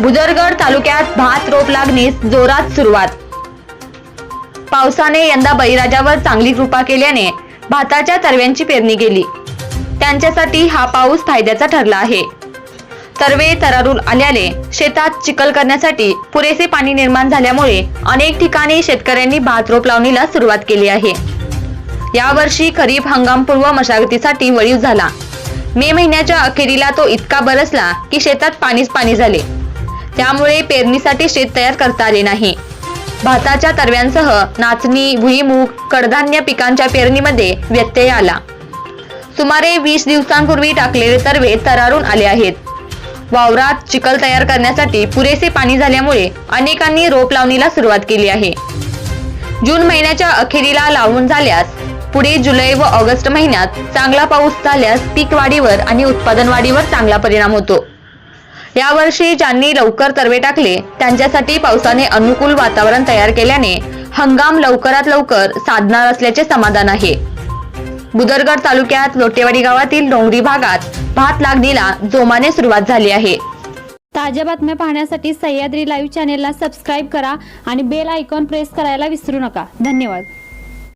भुजरगड तालुक्यात भात रोप लागणीस जोरात सुरुवात. पावसाने यंदा बळीराजावर चांगली कृपा केल्याने भाताच्या तरव्यांची पेरणी केली. त्यांच्यासाठी हा पाऊस फायद्याचा ठरला आहे. तरवे तरारून आल्याने शेतात चिखल करण्यासाठी पुरेसे पाणी निर्माण झाल्यामुळे अनेक ठिकाणी शेतकऱ्यांनी भात रोप लावणीला सुरुवात केली आहे. यावर्षी खरीप हंगामपूर्व मशागतीसाठी वळीव झाला. मे महिन्याच्या अखेरीला तो इतका बरसला की शेतात पाणीच पाणी झाले. त्यामुळे पेरणीसाठी शेत तयार करता आले नाही. भाताच्या तरव्यांसह नाचणी भुईमूग कडधान्य पिकांच्या पेरणीमध्ये व्यत्यय आला. सुमारे वीस दिवसांपूर्वी टाकलेले तरवे तरारून आले आहेत. वावरात चिखल तयार करण्यासाठी पुरेसे पाणी झाल्यामुळे अनेकांनी रोप लावणीला सुरुवात केली आहे. जून महिन्याच्या अखेरीला लावून झाल्यास पुढे जुलै व ऑगस्ट महिन्यात चांगला पाऊस झाल्यास पीक वाढीवर आणि उत्पादन वाढीवर चांगला परिणाम होतो. यावर्षी ज्यांनी लवकर तरवे टाकले त्यांच्यासाठी पावसाने अनुकूल वातावरण तयार केल्याने हंगाम लवकरात लवकर साधणार असल्याचे समाधान आहे. बुदरगड तालुक्यात लोटेवाडी गावातील डोंगरी भागात भात लागणीला जोमाने सुरुवात झाली आहे. ताज्या बातम्या पाहण्यासाठी सह्याद्री लाईव्ह चॅनेलला सबस्क्राईब करा आणि बेल आयकॉन प्रेस करायला विसरू नका. धन्यवाद.